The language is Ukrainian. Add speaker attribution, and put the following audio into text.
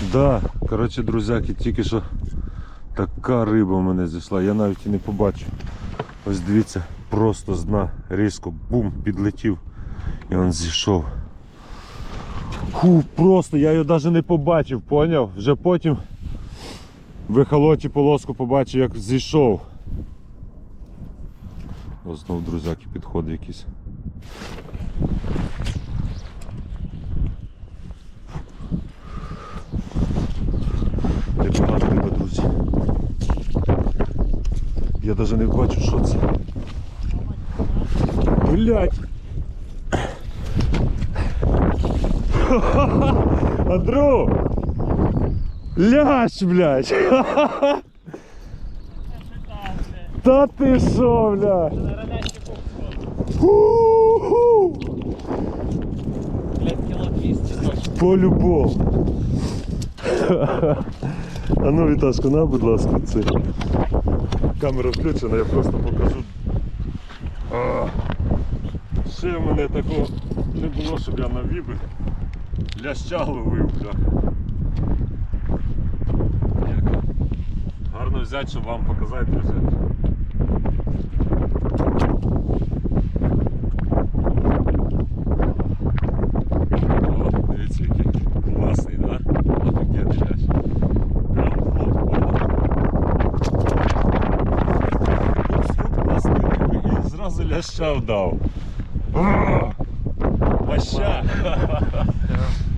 Speaker 1: Да, коротше, друзяки, тільки що така риба в мене зійшла, я навіть і не побачив. Ось дивіться, просто з дна різко бум, підлетів і він зійшов. Фу, просто я його навіть не побачив, поняв? Вже потім в ехолоті полоску побачив, як зійшов. Ось знову друзяки підходи якісь. Я навіть не бачу, що це. Блять! Андрю! Лящ, блядь! Та ти що, блядь? Ху-ху!
Speaker 2: Блядь, кіло 200 точно.
Speaker 1: По-любому. А ну, Віташко, на, будь ласка, це. Камера включена, я просто покажу. А, ще в мене такого не було, щоб я на віби ляща ловив. Гарно взяти, щоб вам показати, друзі. Зразу ляща вдав. Маща!